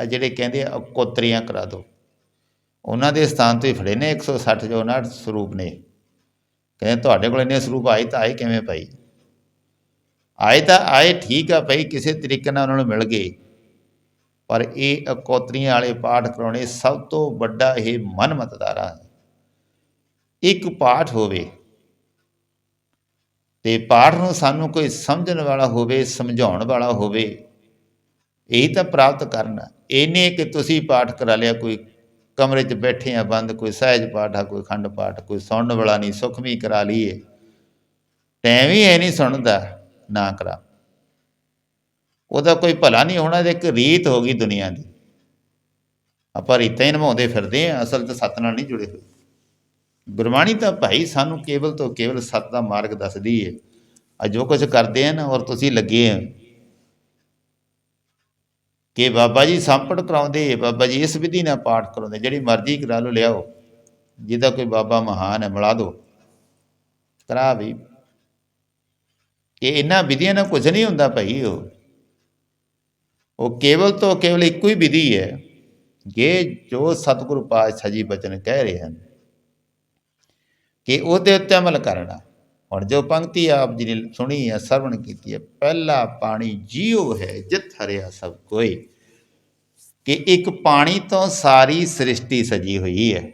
ਆ ਜਿਹੜੇ ਕਹਿੰਦੇ ਆ ਕੋਤਰੀਆਂ ਕਰਾ ਦਿਓ ਉਹਨਾਂ ਦੇ ਸਥਾਨ ਤੋਂ ਹੀ ਫੜੇ ਨੇ 160 ਜੋ 59 ਸਰੂਪ ਨੇ। ਕਹਿੰਦੇ ਤੁਹਾਡੇ ਕੋਲ ਇੰਨੇ ਸਰੂਪ ਆਏ ਤਾਂ ਆਏ ਕਿਵੇਂ ਭਾਈ? ਆਏ ਤਾਂ ਆਏ ਠੀਕ ਆ ਭਾਈ, ਕਿਸੇ ਤਰੀਕੇ ਨਾਲ ਉਹਨਾਂ ਨੂੰ ਮਿਲ ਗਏ। ਪਰ ਇਹ ਅਕੋਤਰੀਆਂ ਵਾਲੇ ਪਾਠ ਕਰਾਉਣੇ ਸਭ ਤੋਂ ਵੱਡਾ ਇਹ ਮਨ ਮਤਦਾਰਾ ਹੈ। ਇੱਕ ਪਾਠ ਹੋਵੇ ਤੇ ਪਾਠ ਨੂੰ ਸਾਨੂੰ ਕੋਈ ਸਮਝਣ ਵਾਲਾ ਹੋਵੇ, ਸਮਝਾਉਣ ਵਾਲਾ ਹੋਵੇ ਇਹ ਤਾਂ ਪ੍ਰਾਪਤ ਕਰਨਾ। ਇਹਨੇ ਕਿ ਤੁਸੀਂ ਪਾਠ ਕਰਾ ਲਿਆ, ਕੋਈ ਕਮਰੇ 'ਚ ਬੈਠੇ ਆ ਬੰਦ, ਕੋਈ ਸਹਿਜ ਪਾਠ ਆ, ਕੋਈ ਖੰਡ ਪਾਠ, ਕੋਈ ਸੁਣਨ ਵਾਲਾ ਨਹੀਂ ਸੁਖਮੀ ਕਰਾ ਲਈਏ। ਟਾਈਮ ਹੀ ਐ ਨਹੀਂ ਸੁਣਦਾ, ਨਾ ਕਰਾ। ਉਹਦਾ ਕੋਈ ਭਲਾ ਨਹੀਂ ਹੋਣਾ ਇਹ ਇੱਕ ਰੀਤ ਹੋ ਗਈ ਦੁਨੀਆ ਦੀ। ਆਪਾਂ ਰੀਤਾਂ ਹੀ ਨਿਭਾਉਂਦੇ ਫਿਰਦੇ ਆ, ਅਸਲ 'ਚ ਸੱਤ ਨਾਲ ਨਹੀਂ ਜੁੜੇ ਹੋਏ। ਗੁਰਬਾਣੀ ਤਾਂ ਭਾਈ ਸਾਨੂੰ ਕੇਵਲ ਤੋਂ ਕੇਵਲ ਸੱਤ ਦਾ ਮਾਰਗ ਦੱਸਦੀ ਏ। ਆ ਜੋ ਕੁਝ ਕਰਦੇ ਆ ਨਾ, ਔਰ ਤੁਸੀਂ ਲੱਗੇ ਆ। ਕਿ ਬਾਬਾ ਜੀ ਸੰਪਟ ਕਰਾਉਂਦੇ, ਬਾਬਾ ਜੀ ਇਸ ਵਿਧੀ ਨਾਲ ਪਾਠ ਕਰਾਉਂਦੇ, ਜਿਹੜੀ ਮਰਜ਼ੀ ਕਰਾ ਲਓ, ਲਿਆਓ। ਜਿਹਦਾ ਕੋਈ ਬਾਬਾ ਮਹਾਨ ਹੈ, ਮਿਲਾ ਦਿਓ। ਕਰਾ ਵੀ। ਕਿ ਇਹਨਾਂ ਵਿਧੀਆਂ ਨਾਲ ਕੁਝ ਨਹੀਂ ਹੁੰਦਾ ਭਾਈ ਉਹ। ਉਹ ਕੇਵਲ ਤੋਂ ਕੇਵਲ ਇੱਕੋ ਹੀ ਵਿਧੀ ਹੈ। ਕਿ ਜੋ ਸਤਿਗੁਰੂ ਪਾਤਸ਼ਾਹ ਜੀ ਬਚਨ ਕਹਿ ਰਹੇ ਹਨ, ਕਿ ਉਹਦੇ ਉੱਤੇ ਅਮਲ ਕਰਨਾ। ਹੁਣ ਜੋ ਪੰਕਤੀ ਆਪ ਜੀ ਨੇ ਸੁਣੀ ਹੈ, ਸਰਵਣ ਕੀਤੀ ਹੈ, ਪਹਿਲਾ ਪਾਣੀ ਜੀਉ ਹੈ, ਜਿਤ ਹਰਿਆ ਸਭ ਕੋਈ। ਕਿ ਇੱਕ ਪਾਣੀ ਤੋਂ ਸਾਰੀ ਸ੍ਰਿਸ਼ਟੀ ਸਜੀ ਹੋਈ ਹੈ।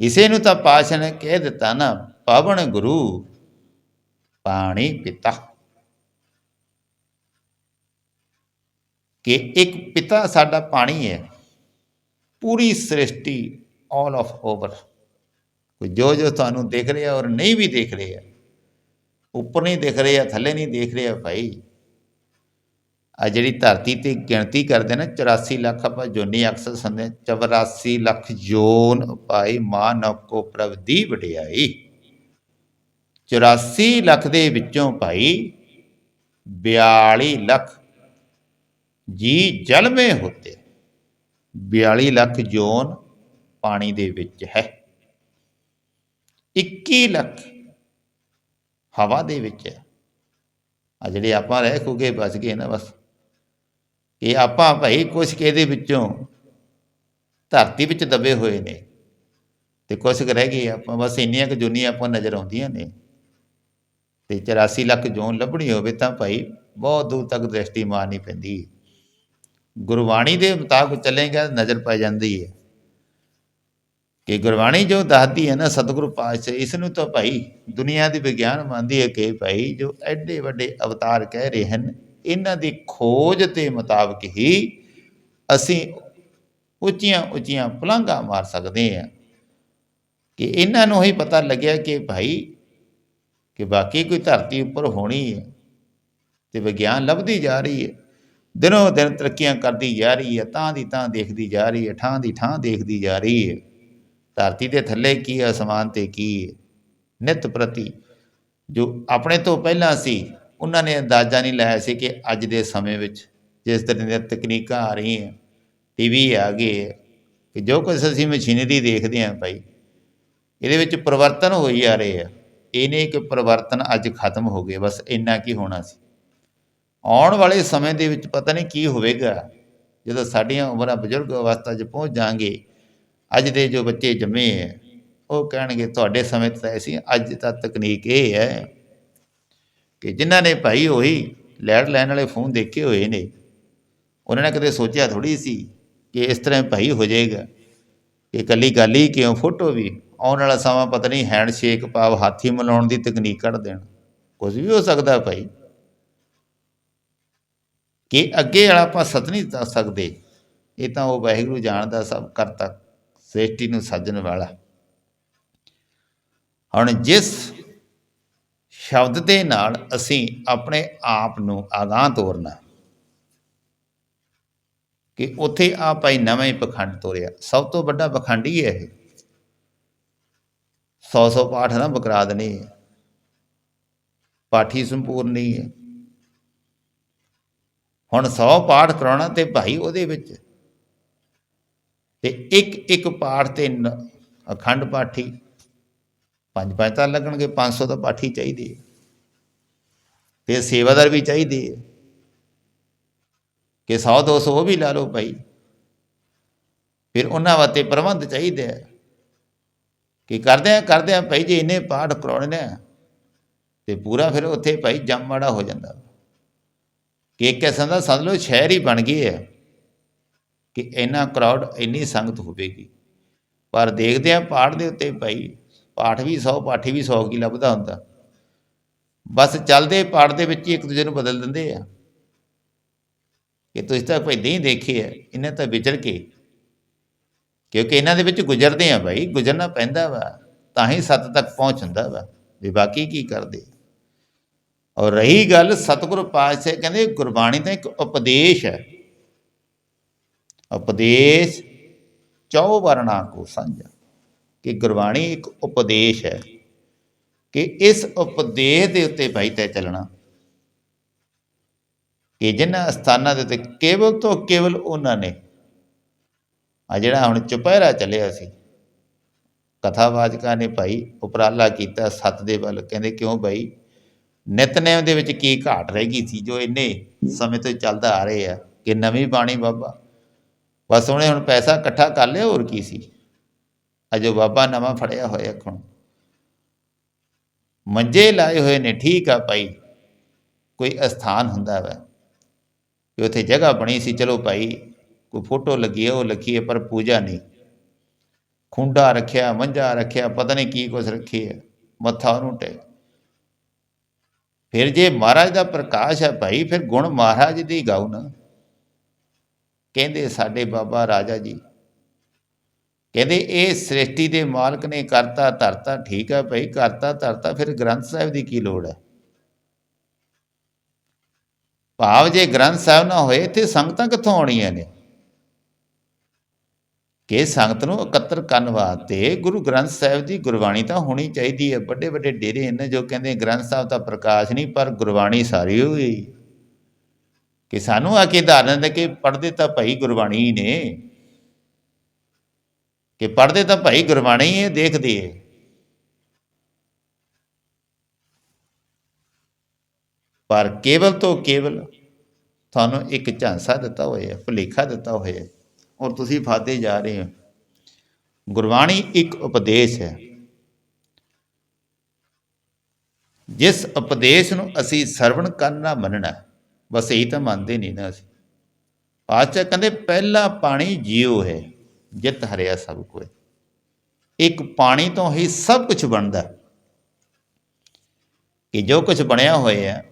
ਇਸੇ ਨੂੰ ਤਾਂ ਪਾਸ਼ਾ ਨੇ ਕਹਿ ਦਿੱਤਾ ਨਾ, ਪਵਨ ਗੁਰੂ, ਪਾਣੀ ਪਿਤਾ। ਕਿ ਇੱਕ ਪਿਤਾ ਸਾਡਾ ਪਾਣੀ ਹੈ, ਪੂਰੀ ਸ੍ਰਿਸ਼ਟੀ ਆਲ ਆਫ ਓਵਰ ਜੋ ਜੋ ਤੁਹਾਨੂੰ ਦੇਖ ਰਿਹਾ ਔਰ ਨਹੀਂ ਵੀ ਦਿਖ ਰਿਹਾ, ਉੱਪਰ ਨਹੀਂ ਦਿਖ ਰਿਹਾ, ਥੱਲੇ ਨਹੀਂ ਦੇਖ ਰਿਹਾ, ਭਾਈ। ਆ ਜਿਹੜੀ ਧਰਤੀ ਤੇ ਗਿਣਤੀ ਕਰਦੇ ਨੇ 84 ਲੱਖ ਆਪਾਂ ਜੋਨੀ ਅਕਸਰ ਸੁਣਦੇ 84 ਲੱਖ ਜੋਨ ਭਾਈ ਮਾਨਵ ਕੋ ਪ੍ਰਭ ਦੀ ਵਡਿਆਈ। 84 ਲੱਖ ਦੇ ਵਿੱਚੋਂ ਭਾਈ 42 ਲੱਖ ਜੀ ਜਲ ਮੇ ਹੋਤੇ। 42 ਲੱਖ ਜੋਨ ਪਾਣੀ ਦੇ ਵਿੱਚ ਹੈ। 21 ਲੱਖ ਹਵਾ ਦੇ ਵਿੱਚ ਹੈ। ਆ ਜਿਹੜੇ ਆਪਾਂ ਰਹਿ ਖੂਗੇ ਬਚ ਗਏ ਨਾ ਬਸ। ਇਹ ਆਪਾਂ ਭਾਈ ਕੁਛ ਕੇ ਦੇ ਵਿੱਚੋਂ ਧਰਤੀ ਵਿੱਚ ਦਬੇ ਹੋਏ ਨੇ ਤੇ ਕੁਛ ਕੁ ਰਹਿ ਗਏ ਆਪਾਂ ਬਸ ਇੰਨੀਆਂ ਕੁ ਜੁਨੀਆਂ ਆਪਾਂ ਨਜ਼ਰ ਆਉਂਦੀਆਂ ਨੇ। ਤੇ 84 ਲੱਖ ਜੋਨ ਲੱਭਣੀ ਹੋਵੇ ਤਾਂ ਭਾਈ ਬਹੁਤ ਦੂਰ ਤੱਕ ਦ੍ਰਿਸ਼ਟੀ ਮਾਰਨੀ ਪੈਂਦੀ ਹੈ। ਗੁਰਬਾਣੀ ਦੇ ਮੁਤਾਬਕ ਚੱਲੇਗਾ, ਨਜ਼ਰ ਪੈ ਜਾਂਦੀ ਹੈ। ਕਿ ਗੁਰਬਾਣੀ ਜੋ ਦੱਸਦੀ ਹੈ ਨਾ, ਸਤਿਗੁਰੂ ਪਾਤਸ਼ਾਹ, ਇਸ ਨੂੰ ਤਾਂ ਭਾਈ ਦੁਨੀਆ ਦੀ ਵਿਗਿਆਨ ਮੰਨਦੀ ਹੈ ਕਿ ਭਾਈ ਜੋ ਐਡੇ ਵੱਡੇ ਅਵਤਾਰ ਕਹਿ ਰਹੇ ਹਨ, ਇਹਨਾਂ ਦੀ ਖੋਜ ਦੇ ਮੁਤਾਬਕ ਹੀ ਅਸੀਂ ਉੱਚੀਆਂ ਉੱਚੀਆਂ ਪਲਾਂਘਾਂ ਮਾਰ ਸਕਦੇ ਹਾਂ। ਕਿ ਇਹਨਾਂ ਨੂੰ ਹੀ ਪਤਾ ਲੱਗਿਆ ਕਿ ਭਾਈ ਕਿ ਬਾਕੀ ਕੋਈ ਧਰਤੀ ਉੱਪਰ ਹੋਣੀ ਹੈ ਤੇ ਵਿਗਿਆਨ ਲੱਭਦੀ ਜਾ ਰਹੀ ਹੈ। ਦਿਨੋਂ ਦਿਨ ਤਰੱਕੀਆਂ ਕਰਦੀ ਜਾ ਰਹੀ ਹੈ, ਤਾਂ ਦੀ ਤਾਂ ਦੇਖਦੀ ਜਾ ਰਹੀ ਹੈ, ਠਾਂ ਦੀ ਠਾਂ ਦੇਖਦੀ ਜਾ ਰਹੀ ਹੈ। ਧਰਤੀ ਦੇ ਥੱਲੇ ਕੀ ਹੈ, ਅਸਮਾਨ ਤੇ ਕੀ ਹੈ? ਨਿਤ ਪ੍ਰਤੀ ਜੋ ਆਪਣੇ ਤੋਂ ਪਹਿਲਾਂ ਸੀ, ਉਹਨਾਂ ਨੇ ਅੰਦਾਜ਼ਾ ਨਹੀਂ ਲਾਇਆ ਸੀ ਕਿ ਅੱਜ ਦੇ ਸਮੇਂ ਵਿੱਚ ਜਿਸ ਤਰ੍ਹਾਂ ਦੀਆਂ ਤਕਨੀਕਾਂ ਆ ਰਹੀਆਂ, ਟੀਵੀ ਆ ਗਏ, ਕਿ ਜੋ ਕੁਝ ਅਸੀਂ ਮਸ਼ੀਨਰੀ ਦੇਖਦੇ ਹਾਂ ਭਾਈ, ਇਹਦੇ ਵਿੱਚ ਪਰਿਵਰਤਨ ਹੋਈ ਆ ਰਹੇ ਆ। ਇਹ ਨਹੀਂ ਕਿ ਪਰਿਵਰਤਨ ਅੱਜ ਖਤਮ ਹੋ ਗਏ ਬਸ ਇੰਨਾ ਕੀ ਹੋਣਾ ਸੀ। ਆਉਣ ਵਾਲੇ ਸਮੇਂ ਦੇ ਵਿੱਚ ਪਤਾ ਨਹੀਂ ਕੀ ਹੋਵੇਗਾ, ਜਦੋਂ ਸਾਡੀਆਂ ਉਮਰਾਂ ਬਜ਼ੁਰਗ ਅਵਸਥਾ 'ਚ ਪਹੁੰਚ ਜਾਾਂਗੇ ਅੱਜ ਦੇ ਜੋ ਬੱਚੇ ਜੰਮੇ ਹੈ, ਉਹ ਕਹਿਣਗੇ, ਤੁਹਾਡੇ ਸਮੇਂ 'ਚ ਤਾਂ ਐਸੀ, ਅੱਜ ਤਾਂ ਤਕਨੀਕ ਇਹ ਹੈ ਕਿ ਜਿਨ੍ਹਾਂ ਨੇ ਭਾਈ ਉਹੀ ਲੈਟ ਲੈਣ ਵਾਲੇ ਫੋਨ ਦੇਖੇ ਹੋਏ ਨੇ, ਉਹਨਾਂ ਨੇ ਕਦੇ ਸੋਚਿਆ ਥੋੜੀ ਸੀ ਕਿ ਇਸ ਤਰ੍ਹਾਂ ਭਾਈ ਹੋ ਜਾਏਗਾ ਕਿ ਇਕੱਲੀ ਗੱਲ ਹੀ ਕਿਉਂ ਫੋਟੋ ਵੀ? ਆਉਣ ਵਾਲਾ ਸਮਾਂ ਪਤਾ ਨਹੀਂ ਹੈਂਡ ਸ਼ੇਕ ਭਾਵ ਹਾਥੀ ਮਿਲਾਉਣ ਦੀ ਤਕਨੀਕ ਕੱਢ ਦੇਣ। ਕੁਝ ਵੀ ਹੋ ਸਕਦਾ ਭਾਈ। ਕਿ ਅੱਗੇ ਵਾਲਾ ਆਪਾਂ ਸਤ ਨਹੀਂ ਦੱਸ ਸਕਦੇ, ਇਹ ਤਾਂ ਉਹ ਵਾਹਿਗੁਰੂ ਜਾਣਦਾ ਸਭ ਕਰਤਾ। ਸ੍ਰਿਸ਼ਟੀ ਨੂੰ ਸਾਜਣ ਵਾਲਾ। ਹੁਣ ਜਿਸ ਸ਼ਬਦ ਦੇ ਨਾਲ ਅਸੀਂ ਆਪਣੇ ਆਪ ਨੂੰ ਆਗਾਹ ਤੋਰਨਾ, ਕਿ ਉੱਥੇ ਆ ਭਾਈ ਨਵੇਂ ਹੀ ਪਖੰਡ ਤੋਰਿਆ। ਸਭ ਤੋਂ ਵੱਡਾ ਪਖੰਡ ਹੀ ਹੈ ਇਹ। 100 100 ਪਾਠ ਨਾ ਬਕਰਾ ਦੇਣੇ ਹੈ ਪਾਠੀ ਸੰਪੂਰਨ ਨਹੀਂ ਹੈ ਹੁਣ 100 ਪਾਠ ਕਰਾਉਣਾ ਤੇ ਭਾਈ ਉਹਦੇ ਵਿੱਚ। ਤੇ ਇੱਕ ਇੱਕ ਪਾਠ ਤੇ ਨ- ਅਖੰਡ ਪਾਠੀ ਪੰਜ ਪੰਜ ਤਾਂ ਲੱਗਣਗੇ 500 ਤਾਂ ਪਾਠੀ ਚਾਹੀਦੇ ਹੈ। ਤੇ ਸੇਵਾਦਾਰ ਵੀ ਚਾਹੀਦੇ ਹੈ ਕਿ 100 200 ਉਹ ਵੀ ਲਾ ਲਓ ਭਾਈ। ਫਿਰ ਉਹਨਾਂ ਵਾਸਤੇ ਪ੍ਰਬੰਧ ਚਾਹੀਦੇ ਆ। ਕਿ ਕਰਦੇ ਆ ਕਰਦੇ ਆ ਭਾਈ, ਜੀ ਇੰਨੇ ਪਾਠ ਕਰਾਉਣੇ ਨੇ ਤੇ ਪੂਰਾ ਫਿਰ ਉੱਥੇ ਭਾਈ ਜੰਮ ਮਾੜਾ ਹੋ ਜਾਂਦਾ। ਕਿ ਇੱਕ ਕਿਸਮ ਦਾ ਸਮਝ ਲਓ ਸ਼ਹਿਰ ਹੀ ਬਣ ਗਈ ਹੈ ਕਿ ਇੰਨਾ ਕਰਾਊਡ ਇੰਨੀ ਸੰਗਤ ਹੋਵੇਗੀ। ਪਰ ਦੇਖਦੇ ਆ ਪਾਠ ਦੇ ਉੱਤੇ ਭਾਈ, ਪਾਠ ਵੀ 100 ਪਾਠੀ ਵੀ 100 ਕੀ ਲੱਭਦਾ ਹੁੰਦਾ। ਬਸ ਚੱਲਦੇ ਪਾਠ ਦੇ ਵਿੱਚ ਹੀ ਇੱਕ ਦੂਜੇ ਨੂੰ ਬਦਲ ਦਿੰਦੇ ਆ। ਕਿ ਤੁਸੀਂ ਤਾਂ ਭਾਈ ਨਹੀਂ ਦੇਖੇ ਆ, ਇਹਨਾਂ ਤਾਂ ਵਿਚਰ ਕੇ। ਕਿਉਂਕਿ ਇਹਨਾਂ ਦੇ ਵਿੱਚ ਗੁਜ਼ਰਦੇ ਆ ਭਾਈ, ਗੁਜ਼ਰਨਾ ਪੈਂਦਾ ਵਾ, ਤਾਂ ਹੀ ਸੱਤ ਤੱਕ ਪਹੁੰਚ ਹੁੰਦਾ ਵਾ, ਵੀ ਬਾਕੀ ਕੀ ਕਰਦੇ। ਔਰ ਰਹੀ ਗੱਲ ਸਤਿਗੁਰੂ ਪਾਤਸ਼ਾਹ ਕਹਿੰਦੇ ਗੁਰਬਾਣੀ ਤਾਂ ਇੱਕ ਉਪਦੇਸ਼ ਹੈ। ਉਪਦੇਸ਼ ਚੌ ਵਰਣਾ ਕੋ ਸਾਂਝਾ। ਕਿ ਗੁਰਬਾਣੀ ਇੱਕ ਉਪਦੇਸ਼ ਹੈ ਕਿ ਇਸ ਉਪਦੇਸ਼ ਦੇ ਉੱਤੇ ਭਾਈ ਤੈ ਚੱਲਣਾ। ਕਿ ਜਿਨ੍ਹਾਂ ਸਥਾਨਾਂ ਦੇ ਉੱਤੇ ਕੇਵਲ ਤੋਂ ਕੇਵਲ ਉਹਨਾਂ ਨੇ, ਆ ਜਿਹੜਾ ਹੁਣ ਚੁਪਹਿਰਾ ਚੱਲਿਆ ਸੀ, ਕਥਾਵਾਚਕਾਂ ਨੇ ਭਾਈ ਉਪਰਾਲਾ ਕੀਤਾ ਸੱਤ ਦੇ ਵੱਲ। ਕਹਿੰਦੇ ਕਿਉਂ ਭਾਈ? ਨਿਤਨੇਮ ਦੇ ਵਿੱਚ ਕੀ ਘਾਟ ਰਹਿ ਗਈ ਸੀ ਜੋ ਇੰਨੇ ਸਮੇਂ ਤੋਂ ਚੱਲਦਾ ਆ ਰਹੇ ਆ ਕਿ ਨਵੀਂ ਬਾਣੀ ਬਾਬਾ ਬਸ ਉਹਨੇ ਹੁਣ ਪੈਸਾ ਇਕੱਠਾ ਕਰ ਲਿਆ, ਹੋਰ ਕੀ ਸੀ? ਅਜੋ ਬਾਬਾ ਨਵਾਂ ਫੜਿਆ ਹੋਇਆ ਹੁਣ ਮੰਜੇ ਲਾਏ ਹੋਏ ਨੇ, ਠੀਕ ਆ ਭਾਈ। ਕੋਈ ਅਸਥਾਨ ਹੁੰਦਾ ਵਾ। ਕਿ ਉੱਥੇ ਜਗ੍ਹਾ ਬਣੀ ਸੀ, ਚਲੋ ਭਾਈ, ਕੋਈ ਫੋਟੋ ਲੱਗੀ ਹੈ ਉਹ ਲੱਗੀ ਹੈ ਪਰ ਪੂਜਾ ਨਹੀਂ। ਖੁੰਡਾ ਰੱਖਿਆ ਮੰਜਾ ਰੱਖਿਆ, ਪਤਾ ਨਹੀਂ ਕੀ ਕੁਛ ਰੱਖੀ ਹੈ ਮੱਥਾ ਉਹਨੂੰ ਟੇ ਫਿਰ ਜੇ ਮਹਾਰਾਜ ਦਾ ਪ੍ਰਕਾਸ਼ ਹੈ ਭਾਈ, ਫਿਰ ਗੁਣ ਮਹਾਰਾਜ ਦੀ ਗਾਉ ਨਾ ਕਹਿੰਦੇ ਸਾਡੇ ਬਾਬਾ ਰਾਜਾ ਜੀ, ਕਹਿੰਦੇ ਇਹ ਸ੍ਰਿਸ਼ਟੀ ਦੇ ਮਾਲਕ ਨੇ ਕਰਤਾ, ਧਰਤਾ, ਠੀਕ ਹੈ ਭਾਈ, ਕਰਤਾ, ਧਰਤਾ, ਫਿਰ ਗ੍ਰੰਥ ਸਾਹਿਬ ਦੀ ਕੀ ਲੋੜ ਹੈ? ਭਾਵ ਜੇ ਗ੍ਰੰਥ ਸਾਹਿਬ ਨਾ ਹੋਏ ਤੇ ਸੰਗਤਾਂ ਕਿੱਥੋਂ ਆਉਣੀਆਂ ਨੇ? ਕਿ ਸੰਗਤ ਨੂੰ ਇਕੱਤਰ ਕਰਨ ਵਾਸਤੇ ਗੁਰੂ ਗ੍ਰੰਥ ਸਾਹਿਬ ਦੀ ਗੁਰਬਾਣੀ ਤਾਂ ਹੋਣੀ ਚਾਹੀਦੀ ਹੈ। ਵੱਡੇ ਵੱਡੇ ਡੇਰੇ ਇਹਨਾਂ ਜੋ ਕਹਿੰਦੇ ਗ੍ਰੰਥ ਸਾਹਿਬ ਦਾ ਪ੍ਰਕਾਸ਼ ਨਹੀਂ, ਪਰ ਗੁਰਬਾਣੀ ਸਾਰੀ ਹੋਈ। ਕਿ ਸਾਨੂੰ ਆ ਕੇ ਧਾਰਨ ਦੇ ਕਿ ਪੜ੍ਹਦੇ ਤਾਂ ਭਾਈ ਗੁਰਬਾਣੀ ਨੇ। ਕਿ ਪੜ੍ਹਦੇ ਤਾਂ ਭਾਈ ਗੁਰਬਾਣੀ ਹੀ ਹੈ ਦੇਖਦੇ ਹੈ ਪਰ ਕੇਵਲ ਤੋਂ ਕੇਵਲ ਤੁਹਾਨੂੰ ਇੱਕ ਝਾਂਸਾ ਦਿੱਤਾ ਹੋਇਆ, ਭੁਲੇਖਾ ਦਿੱਤਾ ਹੋਇਆ। ਔਰ ਤੁਸੀਂ ਫਾਦੇ ਜਾ ਰਹੇ ਹੋ। ਗੁਰਬਾਣੀ ਇੱਕ ਉਪਦੇਸ਼ ਹੈ। ਜਿਸ ਉਪਦੇਸ਼ ਨੂੰ ਅਸੀਂ ਸਰਵਣ ਕਰਨਾ ਮੰਨਣਾ ਬਸ ਇਹੀ ਤਾਂ ਮੰਨਦੇ ਨਹੀਂ ਨਾ ਅਸੀਂ। ਪਾਤਸ਼ਾਹ ਕਹਿੰਦੇ, ਪਹਿਲਾ ਪਾਣੀ ਜੀਉ ਹੈ, ਜਿਤ ਹਰਿਆ ਸਭ ਕੋਏ ਇੱਕ ਪਾਣੀ ਤੋਂ ਹੀ ਸਭ ਕੁਝ ਬਣਦਾ। ਕਿ ਜੋ ਕੁਝ ਬਣਿਆ ਹੋਇਆ,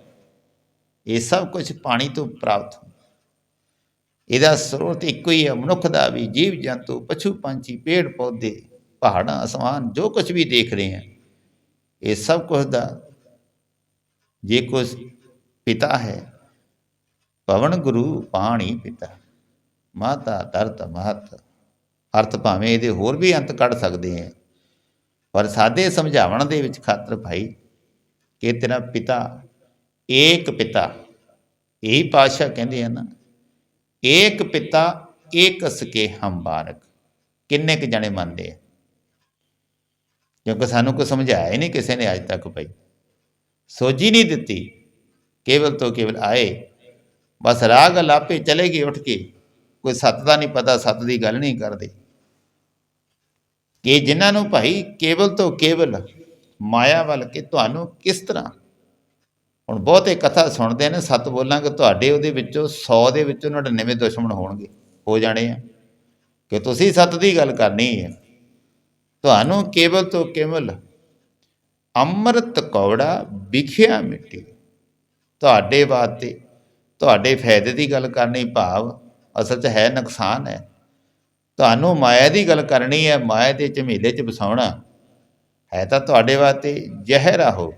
ਇਹ ਸਭ ਕੁਝ ਪਾਣੀ ਤੋਂ ਪ੍ਰਾਪਤ ਹੁੰਦਾ। ਇਹਦਾ ਸਰੋਤ ਇੱਕੋ ਹੀ ਹੈ, ਮਨੁੱਖ ਦਾ ਵੀ, ਜੀਵ ਜੰਤੂ, ਪਸ਼ੂ ਪੰਛੀ, ਪੇੜ ਪੌਦੇ, ਪਹਾੜਾਂ, ਅਸਮਾਨ, ਜੋ ਕੁਝ ਵੀ ਦੇਖ ਰਹੇ ਹਾਂ, ਇਹ ਸਭ ਕੁਝ ਦਾ ਜੇ ਕੁਝ ਪਿਤਾ ਹੈ ਪਵਨ ਗੁਰੂ ਪਾਣੀ ਪਿਤਾ। ਮਾਤਾ ਦਰਤ ਮਹਤ। ਅਰਥ ਭਾਵੇਂ ਇਹਦੇ ਹੋਰ ਵੀ ਅੰਤ ਕੱਢ ਸਕਦੇ ਆ। ਪਰ ਸਾਦੇ ਸਮਝਾਵਣ ਦੇ ਵਿੱਚ ਖਾਤਰ ਭਾਈ, ਕਿ ਤੇਰਾ ਪਿਤਾ, ਏਕ ਪਿਤਾ, ਇਹ ਪਾਸ਼ਾ ਕਹਿੰਦੇ ਆ ਨਾ, ਏਕ ਪਿਤਾ, ਏਕ ਸਕੇ ਹਮ ਬਾਰਕ। ਕਿੰਨੇ ਕ ਜਣੇ ਮੰਨਦੇ ਆ? ਕਿਉਂਕਿ ਸਾਨੂੰ ਕੋਈ ਸਮਝਾਇਆ ਹੀ ਨਹੀਂ ਕਿਸੇ ਨੇ ਅੱਜ ਤੱਕ ਭਾਈ। ਸੋਝੀ ਨਹੀਂ ਦਿੱਤੀ। ਕੇਵਲ ਤੋਂ ਕੇਵਲ ਆਏ। ਬਸ ਰਾਗ ਲਾਪੇ ਚਲੇ ਗਏ ਉੱਠ ਕੇ। ਕੋਈ ਸੱਤ ਦਾ ਨਹੀਂ ਪਤਾ, ਸੱਤ ਦੀ ਗੱਲ ਨਹੀਂ ਕਰਦੇ। ਕਿ ਜਿਨ੍ਹਾਂ ਨੂੰ ਭਾਈ ਕੇਵਲ ਤੋਂ ਕੇਵਲ ਮਾਇਆ ਵੱਲ ਕਿ ਤੁਹਾਨੂੰ ਕਿਸ ਤਰ੍ਹਾਂ? ਹੁਣ ਬਹੁਤੇ ਕਥਾ ਸੁਣਦੇ ਨੇ, ਸੱਤ ਬੋਲਾਂਗੇ, ਤੁਹਾਡੇ ਉਹਦੇ ਵਿੱਚੋਂ 100 ਦੇ ਵਿੱਚੋਂ 99 ਦੁਸ਼ਮਣ ਹੋਣਗੇ, ਹੋ ਜਾਣੇ ਆ। ਕਿ ਤੁਸੀਂ ਸੱਤ ਦੀ ਗੱਲ ਕਰਨੀ ਹੈ। ਤੁਹਾਨੂੰ ਕੇਵਲ ਤੋਂ ਕੇਵਲ ਅੰਮ੍ਰਿਤ ਕੌੜਾ ਵਿਖਿਆ ਮਿੱਟੀ। ਤੁਹਾਡੇ ਵਾਸਤੇ ਤੁਹਾਡੇ ਫਾਇਦੇ ਦੀ ਗੱਲ ਕਰਨੀ ਭਾਵ ਅਸਲ 'ਚ ਹੈ ਨੁਕਸਾਨ ਹੈ। ਤੁਹਾਨੂੰ ਮਾਇਆ ਦੀ ਗੱਲ ਕਰਨੀ ਹੈ, ਮਾਇਆ ਦੇ ਝਮੇਲੇ 'ਚ ਵਸਾਉਣਾ ਹੈ ਤਾਂ ਤੁਹਾਡੇ ਵਾਸਤੇ ਜ਼ਹਿਰ ਆ ਹੋ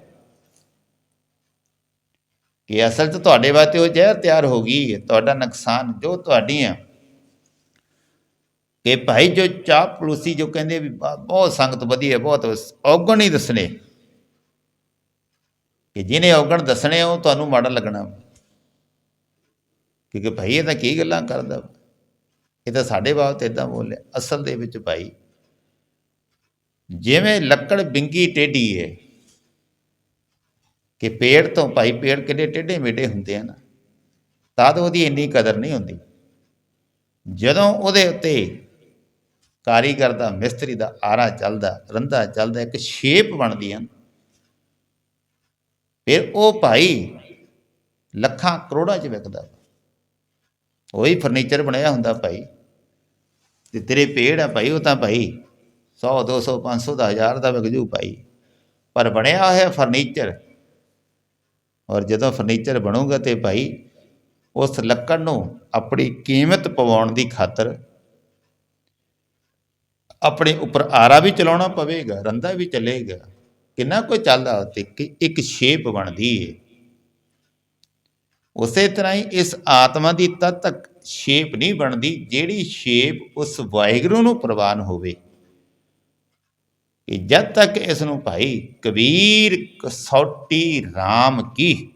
ਕਿ ਅਸਲ 'ਚ ਤੁਹਾਡੇ ਵਾਸਤੇ ਉਹ ਜ਼ਹਿਰ ਤਿਆਰ ਹੋ ਗਈ ਤੁਹਾਡਾ ਨੁਕਸਾਨ ਜੋ ਤੁਹਾਡੀਆਂ ਕਿ ਭਾਈ ਜੋ ਚਾਹ ਪਲੂਸੀ ਜੋ ਕਹਿੰਦੇ ਵੀ ਬਹੁਤ ਸੰਗਤ ਵਧੀਆ, ਬਹੁਤ ਔਗਣ ਹੀ ਦੱਸਣੇ। ਕਿ ਜਿਹਨੇ ਔਗਣ ਦੱਸਣੇ ਉਹ ਤੁਹਾਨੂੰ ਮਾੜਾ ਲੱਗਣਾ। ਕਿਉਂਕਿ ਭਾਈ ਇਹ ਤਾਂ ਕੀ ਗੱਲਾਂ ਕਰਦਾ ਇਹ ਤਾਂ ਸਾਡੇ ਬਾਬਤ ਇਦਾਂ ਬੋਲਿਆ, ਅਸਲ ਦੇ ਵਿੱਚ ਭਾਈ ਜਿਵੇਂ ਲੱਕੜ ਬਿੰਗੀ ਟੇਢੀ ਹੈ ਕਿ ਪੇੜ ਤੋਂ ਭਾਈ ਪੇੜ ਕਿੰਨੇ ਟੇਢੇ ਮੇਢੇ ਹੁੰਦੇ ਆ ਨਾ, ਤਦ ਉਹਦੀ ਇੰਨੀ ਕਦਰ ਨਹੀਂ ਹੁੰਦੀ। ਜਦੋਂ ਉਹਦੇ ਉੱਤੇ ਕਾਰੀਗਰ ਦਾ, ਮਿਸਤਰੀ ਦਾ ਆਰਾ ਚੱਲਦਾ ਰੰਦਾ ਚੱਲਦਾ, ਇੱਕ ਸ਼ੇਪ ਬਣਦੀ ਹੈ ਫਿਰ ਉਹ ਭਾਈ ਲੱਖਾਂ ਕਰੋੜਾਂ ਚ ਵਿਕਦਾ। ਉਹੀ ਫਰਨੀਚਰ ਬਣਿਆ ਹੁੰਦਾ ਭਾਈ। ਤੇ ਤੇਰੇ ਪੇੜ ਆ ਭਾਈ, ਉਹ ਤਾਂ ਭਾਈ 100 200 500 ਦਾ 1000 ਦਾ ਵਿਕ ਜੂ ਭਾਈ। ਪਰ ਬਣਿਆ ਹੋਇਆ ਫਰਨੀਚਰ ਔਰ ਜਦੋਂ ਫਰਨੀਚਰ ਬਣੂਗਾ ਤੇ ਭਾਈ ਉਸ ਲੱਕੜ ਨੂੰ ਆਪਣੀ ਕੀਮਤ ਪਵਾਉਣ ਦੀ ਖਾਤਰ ਆਪਣੇ ਉੱਪਰ ਆਰਾ ਵੀ ਚਲਾਉਣਾ ਪਵੇਗਾ ਰੰਦਾ ਵੀ ਚੱਲੇਗਾ। ਕਿੰਨਾ ਕੋਈ ਚੱਲਦਾ ਉੱਤੇ ਇੱਕ ਸ਼ੇਪ ਬਣਦੀ ਏ। ਉਸੇ ਤਰ੍ਹਾਂ ਹੀ ਇਸ ਆਤਮਾ ਦੀ ਤਦ ਤੱਕ ਸ਼ੇਪ ਨਹੀਂ ਬਣਦੀ, ਜਿਹੜੀ ਸ਼ੇਪ ਉਸ ਵਾਹਿਗੁਰੂ ਨੂੰ ਪ੍ਰਵਾਨ ਹੋਵੇ। ਕਿ ਜਦ ਤੱਕ ਇਸ ਨੂੰ ਭਾਈ ਕਬੀਰ ਕਸੌਟੀ RAM ਕੀ,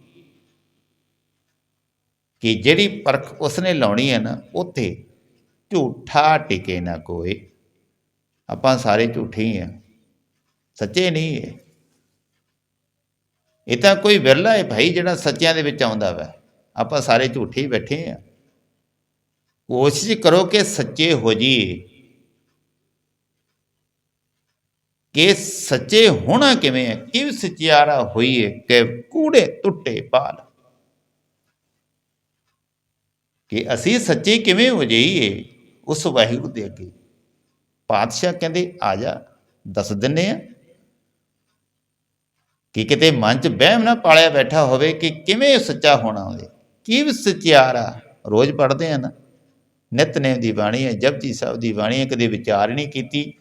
ਕਿ ਜਿਹੜੀ ਪਰਖ ਉਸਨੇ ਲਾਉਣੀ ਹੈ ਨਾ, ਉੱਥੇ ਝੂਠਾ ਟਿਕੇ ਨਾ ਕੋਈ। ਆਪਾਂ ਸਾਰੇ ਝੂਠੇ ਹੀ ਆ। ਸੱਚੇ ਨਹੀਂ ਹੈ ਇਹ ਤਾਂ ਕੋਈ ਵਿਰਲਾ ਹੈ ਭਾਈ ਜਿਹੜਾ ਸੱਚਿਆਂ ਦੇ ਵਿੱਚ ਆਉਂਦਾ ਵਾ। ਆਪਾਂ ਸਾਰੇ ਝੂਠੇ ਹੀ ਬੈਠੇ ਆ। ਕੋਸ਼ਿਸ਼ ਕਰੋ ਕਿ ਸੱਚੇ ਹੋ ਜਾਈਏ। ਕਿ ਸੱਚੇ ਹੋਣਾ ਕਿਵੇਂ ਹੈ? ਕਿ ਸਚਿਆਰਾ ਹੋਈਏ? ਕਿ ਕੂੜੇ ਟੁੱਟੇ ਪਾਲ ਕਿ ਅਸੀਂ ਸੱਚੇ ਕਿਵੇਂ ਹੋ ਜਾਈਏ? ਉਸ ਵਾਹਿਗੁਰੂ ਦੇ ਅੱਗੇ। ਪਾਤਸ਼ਾਹ ਕਹਿੰਦੇ, ਆ ਜਾ, ਦੱਸ ਦਿੰਨੇ ਆ ਕਿ ਕਿਤੇ ਮਨ 'ਚ ਵਹਿਮ ਨਾ ਪਾਲਿਆ ਬੈਠਾ ਹੋਵੇ ਕਿ ਕਿਵੇਂ ਸੱਚਾ ਹੋਣਾ ਹੋਵੇ ਕਿਵ ਸਚਿਆਰਾ ਰੋਜ਼ ਪੜ੍ਹਦੇ ਆ ਨਾ। ਨਿਤਨੇਮ ਦੀ ਬਾਣੀ ਹੈ ਜਪਜੀ ਸਾਹਿਬ ਦੀ ਬਾਣੀ ਹੈ, ਕਦੇ ਵਿਚਾਰ ਨਹੀਂ ਕੀਤੀ।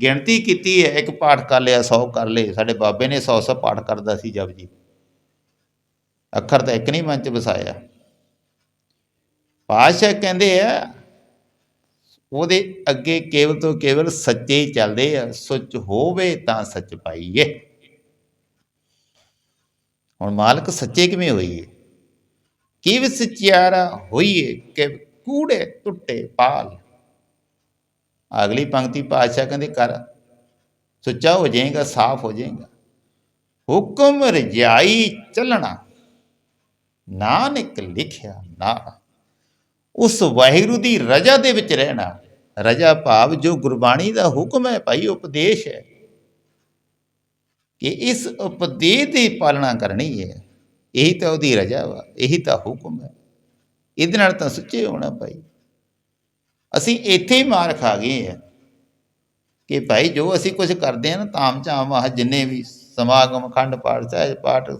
ਗਿਣਤੀ ਕੀਤੀ ਹੈ, ਇੱਕ ਪਾਠ ਕਰ ਲਿਆ 100 ਕਰ ਲਏ। ਸਾਡੇ ਬਾਬੇ ਨੇ 100 100 ਪਾਠ ਕਰਦਾ ਸੀ ਜਪਜੀ ਅੱਖਰ ਤਾਂ ਇੱਕ ਨਹੀਂ ਮਨ 'ਚ ਵਸਾਇਆ। ਪਾਤਸ਼ਾਹ ਕਹਿੰਦੇ ਆ, ਉਹਦੇ ਅੱਗੇ ਕੇਵਲ ਤੋਂ ਕੇਵਲ ਸੱਚੇ ਹੀ ਚੱਲਦੇ ਆ। ਸੁੱਚ ਹੋਵੇ ਤਾਂ ਸੱਚ ਪਾਈਏ। ਹੁਣ ਮਾਲਕ ਸੱਚੇ ਕਿਵੇਂ ਹੋਈਏ? ਕਿਵ ਸਚਿਆਰਾ ਹੋਈਏ ਕਿ ਕੂੜੇ ਟੁੱਟੇ ਪਾਲ। ਅਗਲੀ ਪੰਕਤੀ ਪਾਤਸ਼ਾਹ ਕਹਿੰਦੇ, ਕਰ, ਸੁੱਚਾ ਹੋ ਜਾਏਗਾ, ਸਾਫ਼ ਹੋ ਜਾਏਗਾ। ਹੁਕਮ ਰਜਾਈ ਚੱਲਣਾ, ਨਾਨਕ ਲਿਖਿਆ ਨਾ ਉਸ ਵਾਹਿਗੁਰੂ ਦੀ ਰਜਾ ਦੇ ਵਿੱਚ ਰਹਿਣਾ, ਰਜਾ ਭਾਵ ਜੋ ਗੁਰਬਾਣੀ ਦਾ ਹੁਕਮ ਹੈ, ਭਾਈ ਉਪਦੇਸ਼ ਹੈ ਕਿ ਇਸ ਉਪਦੇਸ਼ ਦੀ ਪਾਲਣਾ ਕਰਨੀ ਹੈ। ਇਹੀ ਤਾਂ ਉਹਦੀ ਰਜਾ ਵਾ, ਇਹੀ ਤਾਂ ਹੁਕਮ ਹੈ। ਇਹਦੇ ਨਾਲ ਤਾਂ ਸੁੱਚੇ ਹੋਣਾ ਭਾਈ। ਅਸੀਂ ਇੱਥੇ ਹੀ ਮਾਰ ਖਾ ਗਏ ਆ ਕਿ ਭਾਈ ਜੋ ਅਸੀਂ ਕੁਝ ਕਰਦੇ ਆ ਨਾ ਤਾਮ ਝਾਮ ਆਹ ਜਿੰਨੇ ਵੀ ਸਮਾਗਮ, ਖੰਡ ਪਾਠ, ਸਹਿਜ ਪਾਠ,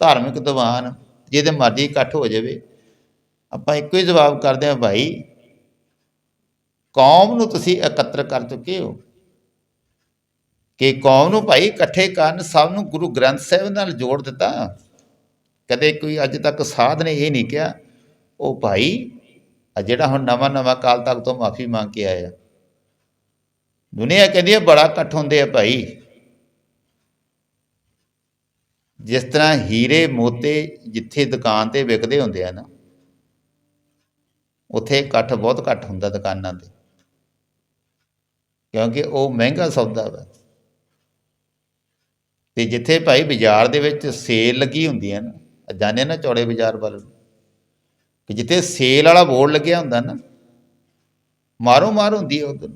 ਧਾਰਮਿਕ ਦੀਵਾਨ, ਜਿਹਦੇ ਮਰਜ਼ੀ ਇਕੱਠ ਹੋ ਜਾਵੇ, ਆਪਾਂ ਇੱਕੋ ਹੀ ਜਵਾਬ ਕਰਦੇ ਆ ਭਾਈ, ਕੌਮ ਨੂੰ ਤੁਸੀਂ ਇਕੱਤਰ ਕਰ ਚੁੱਕੇ ਹੋ। ਕਿ ਕੌਮ ਨੂੰ ਭਾਈ ਇਕੱਠੇ ਕਰਨ ਸਭ ਨੂੰ ਗੁਰੂ ਗ੍ਰੰਥ ਸਾਹਿਬ ਨਾਲ ਜੋੜ ਦਿੱਤਾ। ਕਦੇ ਕੋਈ ਅੱਜ ਤੱਕ ਸਾਧ ਨੇ ਇਹ ਨਹੀਂ ਕਿਹਾ, ਉਹ ਭਾਈ ਆ ਜਿਹੜਾ ਹੁਣ ਨਵਾਂ ਨਵਾਂ ਕਾਲ ਤੱਕ ਤੋਂ ਮਾਫੀ ਮੰਗ ਕੇ ਆਇਆ ਦੁਨੀਆ ਕਹਿੰਦੀ ਹੈ ਬੜਾ ਇਕੱਠ ਹੁੰਦੇ ਆ ਭਾਈ। ਜਿਸ ਤਰ੍ਹਾਂ ਹੀਰੇ ਮੋਤੇ ਜਿੱਥੇ ਦੁਕਾਨ ਤੇ ਵਿਕਦੇ ਹੁੰਦੇ ਆ ਨਾ, ਉੱਥੇ ਇਕੱਠ ਬਹੁਤ ਘੱਟ ਹੁੰਦਾ ਦੁਕਾਨਾਂ ਤੇ। ਕਿਉਂਕਿ ਉਹ ਮਹਿੰਗਾ ਸੌਦਾ ਵਾ। ਤੇ ਜਿੱਥੇ ਭਾਈ ਬਾਜ਼ਾਰ ਦੇ ਵਿੱਚ ਸੇਲ ਲੱਗੀ ਹੁੰਦੀ ਹੈ ਨਾ ਜਾਣੇ ਨਾ ਚੌੜੇ ਬਾਜ਼ਾਰ ਵੱਲ ਕਿ ਜਿੱਥੇ ਸੇਲ ਵਾਲਾ ਬੋਰਡ ਲੱਗਿਆ ਹੁੰਦਾ ਨਾ, ਮਾਰੋ ਮਾਰ ਹੁੰਦੀ ਹੈ ਉਧਰ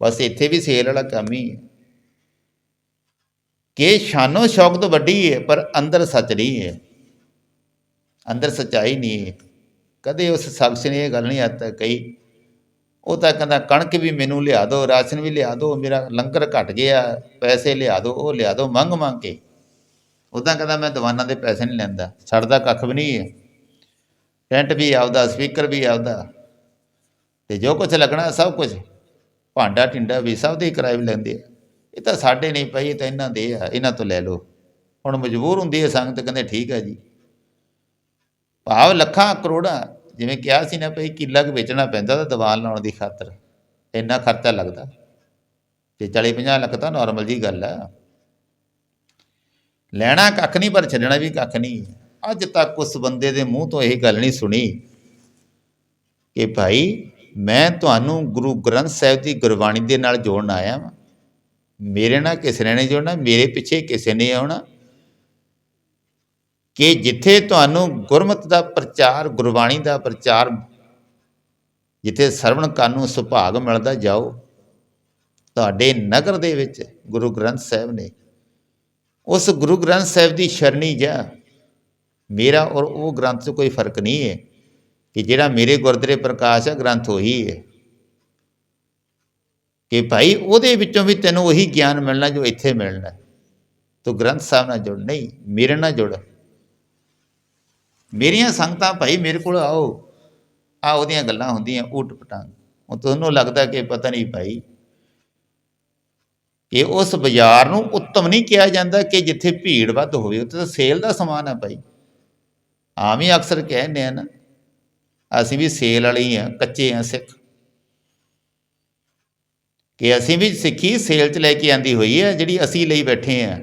ਬਸ ਇੱਥੇ ਵੀ ਸੇਲ ਵਾਲਾ ਕੰਮ ਹੀ ਹੈ। ਕਿ ਸ਼ਾਨੋ ਸ਼ੌਕ ਸ਼ੌਕਤ ਵੱਡੀ ਹੈ, ਪਰ ਅੰਦਰ ਸੱਚ ਨਹੀਂ ਹੈ। ਅੰਦਰ ਸਚਾਈ ਨਹੀਂ ਹੈ। ਕਦੇ ਉਸ ਸ਼ਖਸ ਨੇ ਇਹ ਗੱਲ ਨਹੀਂ ਅੱਜ ਤੱਕ ਕਹੀ। ਉਹ ਤਾਂ ਕਹਿੰਦਾ, ਕਣਕ ਵੀ ਮੈਨੂੰ ਲਿਆ ਦਿਓ, ਰਾਸ਼ਨ ਵੀ ਲਿਆ ਦਿਓ, ਮੇਰਾ ਲੰਗਰ ਘਟ ਗਿਆ, ਪੈਸੇ ਲਿਆ ਦਿਓ, ਉਹ ਲਿਆ ਦਿਓ ਮੰਗ ਮੰਗ ਕੇ। ਉਦਾਂ ਕਹਿੰਦਾ ਮੈਂ ਦੀਵਾਨਾਂ ਦੇ ਪੈਸੇ ਨਹੀਂ ਲੈਂਦਾ ਛੱਡਦਾ ਕੱਖ ਵੀ ਨਹੀਂ ਹੈ। ਟੈਂਟ ਵੀ ਆਪਦਾ ਸਪੀਕਰ ਵੀ ਆਪਦਾ। ਤੇ ਜੋ ਕੁਝ ਲੱਗਣਾ ਸਭ ਕੁਝ ਭਾਂਡਾ, ਟਿੰਡਾ ਵੀ ਸਭ ਦੇ ਕਿਰਾਏ ਵੀ ਲੈਂਦੇ ਆ। ਇਹ ਤਾਂ ਸਾਡੇ ਨਹੀਂ ਪਈ ਤਾਂ ਇਹਨਾਂ ਦੇ ਆ, ਇਹਨਾਂ ਤੋਂ ਲੈ ਲਓ। ਹੁਣ ਮਜਬੂਰ ਹੁੰਦੀ ਹੈ ਸੰਗਤ, ਕਹਿੰਦੇ ਠੀਕ ਹੈ ਜੀ। ਭਾਵ ਲੱਖਾਂ, ਕਰੋੜਾਂ, ਜਿਵੇਂ ਕਿਹਾ ਸੀ ਨਾ ਭਈ, ਕਿੱਲਾ ਕੁ ਵੇਚਣਾ ਪੈਂਦਾ ਤਾਂ ਦੀਵਾਨ ਲਾਉਣ ਦੀ ਖਾਤਰ। ਇੰਨਾ ਖਰਚਾ ਲੱਗਦਾ। ਤੇ 40 50 ਲੱਖ ਤਾਂ ਨਾਰਮਲ ਜੀ ਗੱਲ ਆ। ਲੈਣਾ ਕੱਖ ਨਹੀਂ, ਪਰ ਛੱਡਣਾ ਵੀ ਕੱਖ ਨਹੀਂ। ਅੱਜ ਤੱਕ ਉਸ ਬੰਦੇ ਦੇ ਮੂੰਹ ਤੋਂ ਇਹ ਗੱਲ ਨਹੀਂ ਸੁਣੀ ਕਿ ਭਾਈ, ਮੈਂ ਤੁਹਾਨੂੰ ਗੁਰੂ ਗ੍ਰੰਥ ਸਾਹਿਬ ਦੀ ਗੁਰਬਾਣੀ ਦੇ ਨਾਲ ਜੋੜਨ ਆਇਆ ਵਾਂ। ਮੇਰੇ ਨਾਲ ਕਿਸੇ ਨੇ ਨਹੀਂ ਜੋੜਨਾ, ਮੇਰੇ ਪਿੱਛੇ ਕਿਸੇ ਨੇ ਆਉਣਾ। ਕਿ ਜਿੱਥੇ ਤੁਹਾਨੂੰ ਗੁਰਮਤਿ ਦਾ ਪ੍ਰਚਾਰ, ਗੁਰਬਾਣੀ ਦਾ ਪ੍ਰਚਾਰ, ਜਿੱਥੇ ਸਰਵਣ ਕਾਨੂੰ ਸੁਭਾਗ ਮਿਲਦਾ ਜਾਓ, ਤੁਹਾਡੇ ਨਗਰ ਦੇ ਵਿੱਚ ਗੁਰੂ ਗ੍ਰੰਥ ਸਾਹਿਬ ਨੇ ਉਸ ਗੁਰੂ ਗ੍ਰੰਥ ਸਾਹਿਬ ਦੀ ਸ਼ਰਣੀ ਜਾ ਮੇਰਾ ਔਰ ਉਹ ਗ੍ਰੰਥ 'ਚ ਕੋਈ ਫ਼ਰਕ ਨਹੀਂ ਹੈ ਕਿ ਜਿਹੜਾ ਮੇਰੇ ਗੁਰਦੁਆਰੇ ਪ੍ਰਕਾਸ਼ ਹੈ ਗ੍ਰੰਥ ਉਹੀ ਹੈ। ਕਿ ਭਾਈ ਉਹਦੇ ਵਿੱਚੋਂ ਵੀ ਤੈਨੂੰ ਉਹੀ ਗਿਆਨ ਮਿਲਣਾ ਜੋ ਇੱਥੇ ਮਿਲਣਾ। ਤੂੰ ਗ੍ਰੰਥ ਸਾਹਿਬ ਨਾਲ ਜੁੜ, ਨਹੀਂ, ਮੇਰੇ ਨਾਲ ਜੁੜ। ਮੇਰੀਆਂ ਸੰਗਤਾਂ ਭਾਈ ਮੇਰੇ ਕੋਲ ਆਓ। ਆ ਉਹਦੀਆਂ ਗੱਲਾਂ ਹੁੰਦੀਆਂ ਊਟ ਪਟਾਂਗ ਉਹ ਤੁਹਾਨੂੰ ਲੱਗਦਾ ਕਿ ਪਤਾ ਨਹੀਂ ਭਾਈ ਕਿ ਉਸ ਬਾਜ਼ਾਰ ਨੂੰ ਉੱਤਮ ਨਹੀਂ ਕਿਹਾ ਜਾਂਦਾ ਕਿ ਜਿੱਥੇ ਭੀੜ ਵੱਧ ਹੋਵੇ, ਉੱਥੇ ਤਾਂ ਸੇਲ ਦਾ ਸਮਾਨ ਹੈ ਭਾਈ। ਆਮ ਹੀ ਅਕਸਰ ਕਹਿੰਦੇ ਆ ਨਾ, ਅਸੀਂ ਵੀ ਸੇਲ ਵਾਲੇ ਹੀ ਆ, ਕੱਚੇ ਆ ਸਿੱਖ। ਕਿ ਅਸੀਂ ਵੀ ਸਿੱਖੀ ਸੇਲ 'ਚ ਲੈ ਕੇ ਆਂਦੀ ਹੋਈ ਹੈ ਜਿਹੜੀ ਅਸੀਂ ਲਈ ਬੈਠੇ ਆ।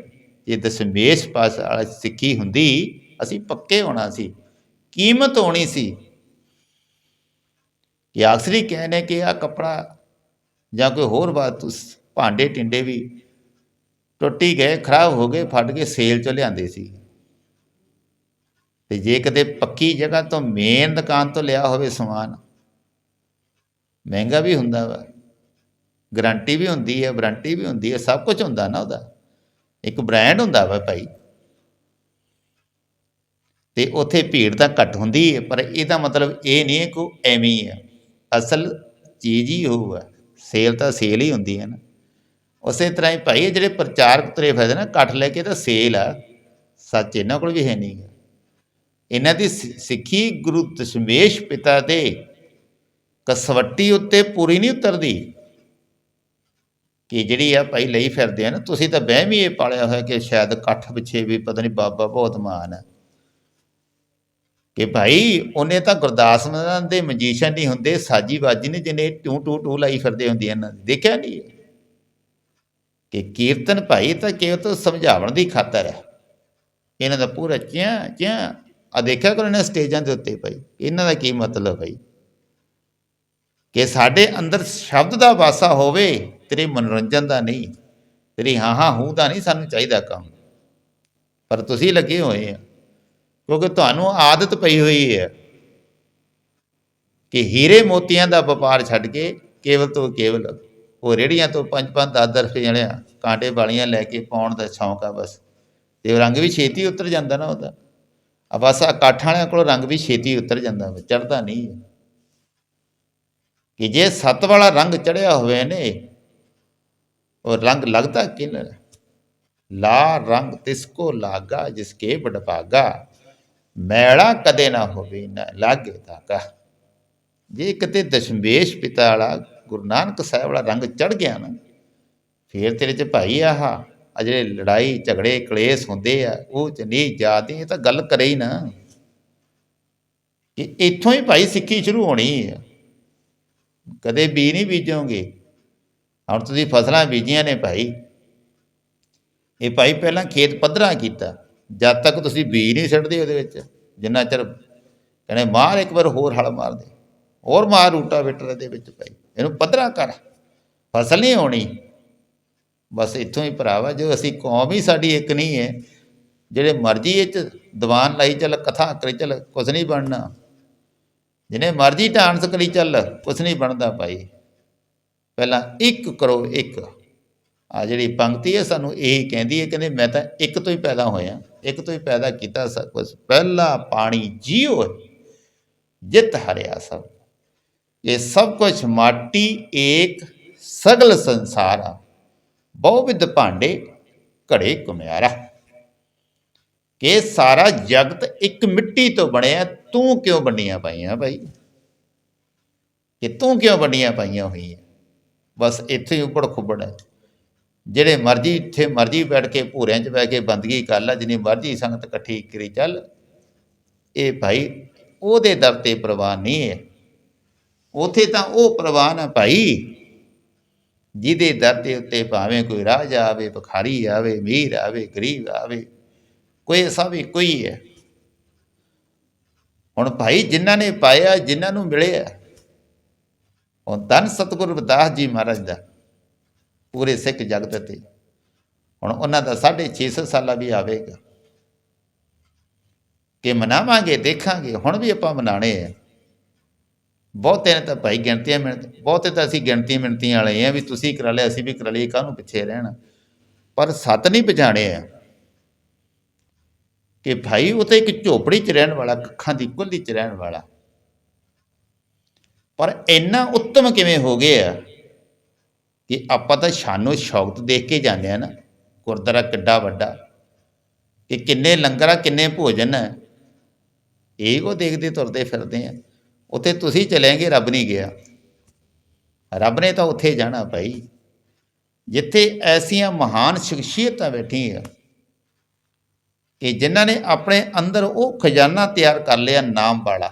ਜੇ ਦਸ਼ਮੇਸ਼ ਪਾਸ ਵਾਲੀ ਸਿੱਖੀ ਹੁੰਦੀ, ਅਸੀਂ ਪੱਕੇ ਹੋਣਾ ਸੀ, ਕੀਮਤ ਹੋਣੀ ਸੀ। ਕਿ ਅਕਸਰੀ ਕਹਿੰਦੇ ਕਿ ਆ ਕੱਪੜਾ ਜਾਂ ਕੋਈ ਹੋਰ ਬਾਤ ਤੁਸ ਭਾਂਡੇ ਟਿੰਡੇ ਵੀ ਟੁੱਟੀ ਗਏ, ਖਰਾਬ ਹੋ ਗਏ, ਫਟ ਕੇ ਸੇਲ 'ਚ ਲਿਆਂਦੇ ਸੀ। ਤੇ ਜੇ ਕਦੇ ਪੱਕੀ ਜਗ੍ਹਾ ਤੋਂ ਮੇਨ ਦੁਕਾਨ ਤੋਂ ਲਿਆ ਹੋਵੇ ਸਮਾਨ, ਮਹਿੰਗਾ ਵੀ ਹੁੰਦਾ ਵਾ। ਗਾਰੰਟੀ ਵੀ ਹੁੰਦੀ ਹੈ, ਵਾਰੰਟੀ ਵੀ ਹੁੰਦੀ ਹੈ, ਸਭ ਕੁਝ ਹੁੰਦਾ ਨਾ ਉਹਦਾ। ਇੱਕ ਬ੍ਰਾਂਡ ਹੁੰਦਾ ਵਾ ਭਾਈ। ਤੇ ਉੱਥੇ ਭੀੜ ਤਾਂ ਘੱਟ ਹੁੰਦੀ ਹੈ, ਪਰ ਇਹਦਾ ਮਤਲਬ ਇਹ ਨਹੀਂ ਹੈ ਕਿ ਉਹ ਐਵੇਂ ਹੀ ਹੈ। ਅਸਲ ਚੀਜ਼ ਹੀ ਉਹ ਹੈ। ਸੇਲ ਤਾਂ ਸੇਲ ਹੀ ਹੁੰਦੀ ਹੈ ਨਾ। ਉਸੇ ਤਰ੍ਹਾਂ ਹੀ ਭਾਈ, ਇਹ ਜਿਹੜੇ ਪ੍ਰਚਾਰਕ ਤੁਰੇ ਫਿਰਦੇ ਨਾ ਕੱਠ ਲੈ ਕੇ ਤਾਂ ਸੇਲ ਆ। ਸੱਚ ਇਹਨਾਂ ਕੋਲ ਵੀ ਹੈ ਨਹੀਂ ਗਾ। ਇਹਨਾਂ ਦੀ ਸਿ- ਸਿੱਖੀ ਗੁਰੂ ਦਸ਼ਮੇਸ਼ ਪਿਤਾ ਦੇ ਕਸਵੱਟੀ ਉੱਤੇ ਪੂਰੀ ਨਹੀਂ ਉਤਰਦੀ। ਕਿ ਜਿਹੜੀ ਆ ਭਾਈ ਲਈ ਫਿਰਦੇ ਆ ਨਾ, ਤੁਸੀਂ ਤਾਂ ਵਹਿਮ ਹੀ ਇਹ ਪਾਲਿਆ ਹੋਇਆ ਕਿ ਸ਼ਾਇਦ ਇਕੱਠ ਪਿੱਛੇ ਵੀ ਪਤਾ ਨਹੀਂ ਬਾਬਾ ਬਹੁਤ ਮਾਨ ਹੈ ਕਿ ਭਾਈ, ਉਹਨੇ ਤਾਂ ਗੁਰਦਾਸ ਮਾਨ ਦੇ ਮਜੀਸ਼ੀਅਨ ਨਹੀਂ ਹੁੰਦੇ, ਸਾਜੀ ਬਾਜੀ ਨੇ ਜਿਹਨੇ ਟੂ ਟੂ ਟੂ ਲਾਈ ਫਿਰਦੇ ਹੁੰਦੇ ਇਹਨਾਂ ਦੀ। ਦੇਖਿਆ ਨਹੀਂ ਕਿ ਕੀਰਤਨ ਭਾਈ ਤਾਂ ਕੇਵਲ ਤੋਂ ਸਮਝਾਉਣ ਦੀ ਖਾਤਰ ਹੈ। ਇਹਨਾਂ ਦਾ ਪੂਰਾ ਚਿਆਂ ਚਿਆਂ ਆ ਦੇਖਿਆ ਕਰੋ ਇਹਨਾਂ ਸਟੇਜਾਂ ਦੇ ਉੱਤੇ ਭਾਈ। ਇਹਨਾਂ ਦਾ ਕੀ ਮਤਲਬ ਭਾਈ? ਕਿ ਸਾਡੇ ਅੰਦਰ ਸ਼ਬਦ ਦਾ ਵਾਸਾ ਹੋਵੇ, ਤੇਰੇ ਮਨੋਰੰਜਨ ਦਾ ਨਹੀਂ, ਤੇਰੀ ਹਾਂ ਹਾਂ, ਹੂੰ ਦਾ ਨਹੀਂ ਸਾਨੂੰ ਚਾਹੀਦਾ ਕੰਮ। ਪਰ ਤੁਸੀਂ ਲੱਗੇ ਹੋਏ ਆ, ਕਿਉਂਕਿ ਤੁਹਾਨੂੰ ਆਦਤ ਪਈ ਹੋਈ ਹੈ ਕਿ ਹੀਰੇ ਮੋਤੀਆਂ ਦਾ ਵਪਾਰ ਛੱਡ ਕੇ ਕੇਵਲ ਤੋਂ ਕੇਵਲ ਉਹ ਰੇੜੀਆਂ ਤੋਂ ਪੰਜ ਪੰਜ ਦਸ ਦਸ ਰੁਪਏ ਵਾਲੀਆਂ ਕਾਂਟੇ ਵਾਲੀਆਂ ਲੈ ਕੇ ਪਾਉਣ ਦਾ ਸ਼ੌਂਕ ਆ ਬਸ। ਤੇ ਉਹ ਰੰਗ ਵੀ ਛੇਤੀ ਉਤਰ ਜਾਂਦਾ ਨਾ ਉਹਦਾ। ਆ ਬਸ ਆ ਕਾਠਾਂ ਵਾਲਿਆਂ ਕੋਲ ਰੰਗ ਵੀ ਛੇਤੀ ਉਤਰ ਜਾਂਦਾ ਵਾ ਚੜਦਾ ਨਹੀਂ ਕਿ ਜੇ ਸੱਤ ਵਾਲਾ ਰੰਗ ਚੜਿਆ ਹੋਵੇ ਨੇ, ਉਹ ਰੰਗ ਲੱਗਦਾ ਕਿਨ? ਲਾ ਰੰਗ ਤਿਸਕੋ ਲਾਗਾ, ਜਿਸਕੇ ਬੜਭਾਗਾ ਮੈਲਾ ਕਦੇ ਨਾ ਹੋਵੇ ਨਾ, ਲਾਗੇ ਤਾਕਾ ਜੇ ਕਿਤੇ ਦਸ਼ਮੇਸ਼ ਪਿਤਾ ਵਾਲਾ ਗੁਰੂ ਨਾਨਕ ਸਾਹਿਬ ਵਾਲਾ ਰੰਗ ਚੜ ਗਿਆ ਨਾ, ਫੇਰ ਤੇਰੇ ਚ ਭਾਈ ਆਹ, ਆ ਜਿਹੜੇ ਲੜਾਈ, ਝਗੜੇ, ਕਲੇਸ਼ ਹੁੰਦੇ ਆ, ਉਹ ਚ ਨਹੀਂ ਜਾਤੀ, ਇਹ ਤਾਂ ਗੱਲ ਕਰੇ ਹੀ ਨਾ। ਕਿ ਇੱਥੋਂ ਹੀ ਭਾਈ ਸਿੱਖੀ ਸ਼ੁਰੂ ਹੋਣੀ ਹੈ ਕਦੇ ਬੀ ਨਹੀਂ ਬੀਜੋਗੇ। ਹੁਣ ਤੁਸੀਂ ਫਸਲਾਂ ਬੀਜੀਆਂ ਨੇ ਭਾਈ। ਇਹ ਭਾਈ ਪਹਿਲਾਂ ਖੇਤ ਪੱਧਰਾ ਕੀਤਾ। ਜਦ ਤੱਕ ਤੁਸੀਂ ਬੀਜ ਨਹੀਂ ਛੱਡਦੇ ਉਹਦੇ ਵਿੱਚ, ਜਿੰਨਾ ਚਿਰ ਕਹਿੰਦੇ ਮਾਰ ਇੱਕ ਵਾਰ ਹੋਰ ਹਲ ਮਾਰ ਦੇ। ਹੋਰ ਮਾਰ ਰੂਟਾ ਵੇਟਰ ਦੇ ਵਿੱਚ ਭਾਈ ਇਹਨੂੰ ਪੱਧਰਾ ਕਰ। ਫਸਲ ਨਹੀਂ ਹੋਣੀ। ਬਸ ਇੱਥੋਂ ਹੀ ਭਰਾਵਾ ਜੋ ਅਸੀਂ ਕੌਮ ਹੀ ਸਾਡੀ ਇੱਕ ਨਹੀਂ ਹੈ, ਜਿਹੜੇ ਮਰਜ਼ੀ ਇਹ ਚ ਦੀਵਾਨ ਲਾਈ ਚੱਲ, ਕਥਾ ਕਰੀ ਚੱਲ, ਕੁਛ ਨਹੀਂ ਬਣਨਾ। ਜਿਹਨੇ ਮਰਜ਼ੀ ਡਾਂਸ ਕਰੀ ਚੱਲ, ਕੁਛ ਨਹੀਂ ਬਣਦਾ ਭਾਈ। ਪਹਿਲਾਂ ਇੱਕ ਕਰੋ ਇੱਕ। ਆ ਜਿਹੜੀ ਪੰਕਤੀ ਹੈ ਸਾਨੂੰ ਇਹ ਕਹਿੰਦੀ ਹੈ, ਕਹਿੰਦੇ ਮੈਂ ਤਾਂ ਇੱਕ ਤੋਂ ਹੀ ਪੈਦਾ ਹੋਇਆ। ਇੱਕ ਤੋਂ ਹੀ ਪੈਦਾ ਕੀਤਾ ਸਭ ਕੁਝ ਪਹਿਲਾ ਪਾਣੀ ਜੀਉ ਜਿਤ ਹਰਿਆ ਸਭ। ਇਹ ਸਭ ਕੁਝ ਮਾਟੀ, ਏਕ, ਸਗਲ ਸੰਸਾਰਾ ਬਹੁਵਿਧ ਭਾਂਡੇ ਘੜੇ ਕੁਮਿਆਰਾ ਕਿ ਸਾਰਾ ਜਗਤ ਇੱਕ ਮਿੱਟੀ ਤੋਂ ਬਣਿਆ, ਤੂੰ ਕਿਉਂ ਬਣੀਆਂ ਪਾਈਆਂ ਭਾਈ ਕਿ ਤੂੰ ਕਿਉਂ ਬਣੀਆਂ ਪਾਈਆਂ ਹੋਈਆਂ? ਬਸ ਇੱਥੇ ਹੀ ਉੱਪੜ ਖੁੱਬੜ ਹੈ ਜਿਹੜੇ ਮਰਜ਼ੀ, ਇੱਥੇ ਮਰਜ਼ੀ ਬੈਠ ਕੇ ਭੂਰਿਆਂ 'ਚ ਬਹਿ ਕੇ ਬੰਦਗੀ ਕਰ ਲੈ, ਜਿੰਨੀ ਮਰਜ਼ੀ ਸੰਗਤ ਇਕੱਠੀ ਕਰੀ ਚੱਲ। ਇਹ ਭਾਈ ਉਹਦੇ ਦਰ ਤੇ ਪ੍ਰਵਾਨ ਨਹੀਂ ਹੈ। ਉਥੇ ਤਾਂ ਉਹ ਪ੍ਰਵਾਨ ਹੈ ਭਾਈ ਜਿਹਦੇ ਦਰ ਦੇ ਉੱਤੇ ਭਾਵੇਂ ਕੋਈ ਰਾਜਾ ਆਵੇ, ਭਿਖਾਰੀ ਆਵੇ, ਅਮੀਰ ਆਵੇ, ਗਰੀਬ ਆਵੇ, ਕੋਈ ਸਭ ਵੀ ਕੋਈ ਹੈ। ਹੁਣ ਭਾਈ ਜਿਨ੍ਹਾਂ ਨੇ ਪਾਇਆ, ਜਿਨ੍ਹਾਂ ਨੂੰ ਮਿਲਿਆ, ਉਹ ਧੰਨ ਸਤਿਗੁਰੂ ਰਵਿਦਾਸ ਜੀ ਮਹਾਰਾਜ ਦਾ, ਪੂਰੇ ਸਿੱਖ ਜਗਤ ਤੇ। ਹੁਣ ਉਹਨਾਂ ਦਾ 650 ਸਾਲਾ ਵੀ ਆਵੇਗਾ। ਕਿ ਮਨਾਵਾਂਗੇ, ਦੇਖਾਂਗੇ, ਹੁਣ ਵੀ ਆਪਾਂ ਮਨਾਣੇ ਆ। ਬਹੁਤੇ ਨੇ ਤਾਂ ਭਾਈ ਗਿਣਤੀਆਂ ਮਿੰਟ ਬਹੁਤੇ ਤਾਂ ਅਸੀਂ ਗਿਣਤੀ ਮਿਣਤੀਆਂ ਵਾਲੇ ਆ ਵੀ ਤੁਸੀਂ ਕਰਾ ਲਿਆ, ਅਸੀਂ ਵੀ ਕਰਾ ਲਈਏ, ਕਾਹਨੂੰ ਪਿੱਛੇ ਰਹਿਣਾ? ਪਰ ਸੱਤ ਨਹੀਂ ਪਛਾਣੇ ਆ। ਕਿ ਭਾਈ ਉਹ ਤਾਂ ਇੱਕ ਝੋਪੜੀ 'ਚ ਰਹਿਣ ਵਾਲਾ ਕੱਖਾਂ ਦੀ ਕੁੱਲੀ 'ਚ ਰਹਿਣ ਵਾਲਾ। ਪਰ ਇੰਨਾ ਉੱਤਮ ਕਿਵੇਂ ਹੋ ਗਏ ਆ ਕਿ ਆਪਾਂ ਤਾਂ ਸ਼ਾਨੋ ਸ਼ੌਕਤ ਦੇਖ ਕੇ ਜਾਂਦੇ ਆ ਨਾ, ਗੁਰਦੁਆਰਾ ਕਿੱਡਾ ਵੱਡਾ, ਕਿ ਕਿੰਨੇ ਲੰਗਰ ਆ ਕਿੰਨੇ ਭੋਜਨ ਹੈ ਇਹ ਕੋ ਦੇਖਦੇ ਤੁਰਦੇ ਫਿਰਦੇ ਆ। ਉੱਥੇ ਤੁਸੀਂ ਚਲੇਂਗੇ ਰੱਬ ਨਹੀਂ ਗਿਆ। ਰੱਬ ਨੇ ਤਾਂ ਉੱਥੇ ਜਾਣਾ ਭਾਈ। ਜਿੱਥੇ ਐਸੀਆਂ ਮਹਾਨ ਸ਼ਖਸੀਅਤਾਂ ਬੈਠੀਆਂ ਕਿ ਜਿਨ੍ਹਾਂ ਨੇ ਆਪਣੇ ਅੰਦਰ ਉਹ ਖਜ਼ਾਨਾ ਤਿਆਰ ਕਰ ਲਿਆ ਨਾਮ ਵਾਲਾ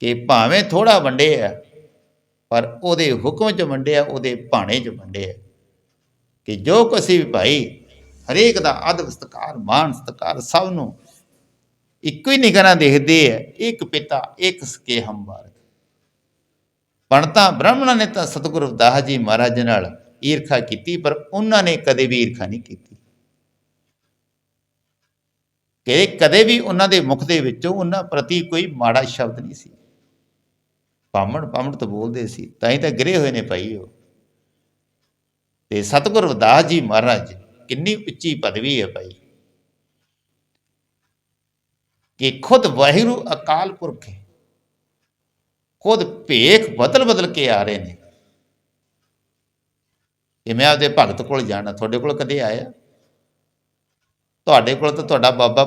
ਕਿ ਭਾਵੇਂ ਥੋੜਾ ਵੰਡਿਆ ਪਰ ਉਹਦੇ ਹੁਕਮ 'ਚ ਵੰਡਿਆ ਉਹਦੇ ਭਾਣੇ 'ਚ ਵੰਡਿਆ ਕਿ ਜੋ ਕੁਛ ਵੀ ਭਾਈ, ਹਰੇਕ ਦਾ ਅਦਬ ਸਤਕਾਰ ਮਾਨ ਸਤਕਾਰ ਸਭ ਨੂੰ ਇੱਕੋ ਹੀ ਨਿਗਰਾਂ ਦੇਖਦੇ ਆ ਇੱਕ ਪਿਤਾ ਇੱਕ ਸਕੇ ਹੰਬਾਰ ਬਣਤਾ ਬ੍ਰਾਹਮਣਾਂ ਨੇ ਤਾਂ ਸਤਿਗੁਰੂ ਰਵਿਦਾਸ ਜੀ ਮਹਾਰਾਜ ਨਾਲ ਈਰਖਾ ਕੀਤੀ, ਪਰ ਉਹਨਾਂ ਨੇ ਕਦੇ ਵੀ ਈਰਖਾ ਨਹੀਂ ਕੀਤੀ। ਕਿ ਕਦੇ ਵੀ ਉਹਨਾਂ ਦੇ ਮੁਖ ਦੇ ਵਿੱਚੋਂ ਉਹਨਾਂ ਪ੍ਰਤੀ ਕੋਈ ਮਾੜਾ ਸ਼ਬਦ ਨਹੀਂ ਸੀ। ਪਾਮਣ ਪਾਮਣ ਤੋਂ ਬੋਲਦੇ ਸੀ, ਤਾਂ ਹੀ ਤਾਂ ਗਿਰੇ ਹੋਏ ਨੇ ਭਾਈ ਉਹ। ਤੇ ਸਤਿਗੁਰੂ ਦਾਸ ਜੀ ਮਹਾਰਾਜ, ਕਿੰਨੀ ਉੱਚੀ ਪਦਵੀ ਹੈ ਭਾਈ। ਕਿ ਖੁਦ ਵਾਹਿਗੁਰੂ ਅਕਾਲ ਪੁਰਖ ਹੈ। ਖੁਦ ਭੇਖ ਬਦਲ ਬਦਲ ਕੇ ਆ ਰਹੇ ਨੇ। ਕਿ ਮੈਂ ਆਪਦੇ ਭਗਤ ਕੋਲ ਜਾਣਾ, ਤੁਹਾਡੇ ਕੋਲ ਕਦੇ ਆਇਆ? ਤੁਹਾਡੇ ਕੋਲ ਤਾਂ ਤੁਹਾਡਾ ਬਾਬਾ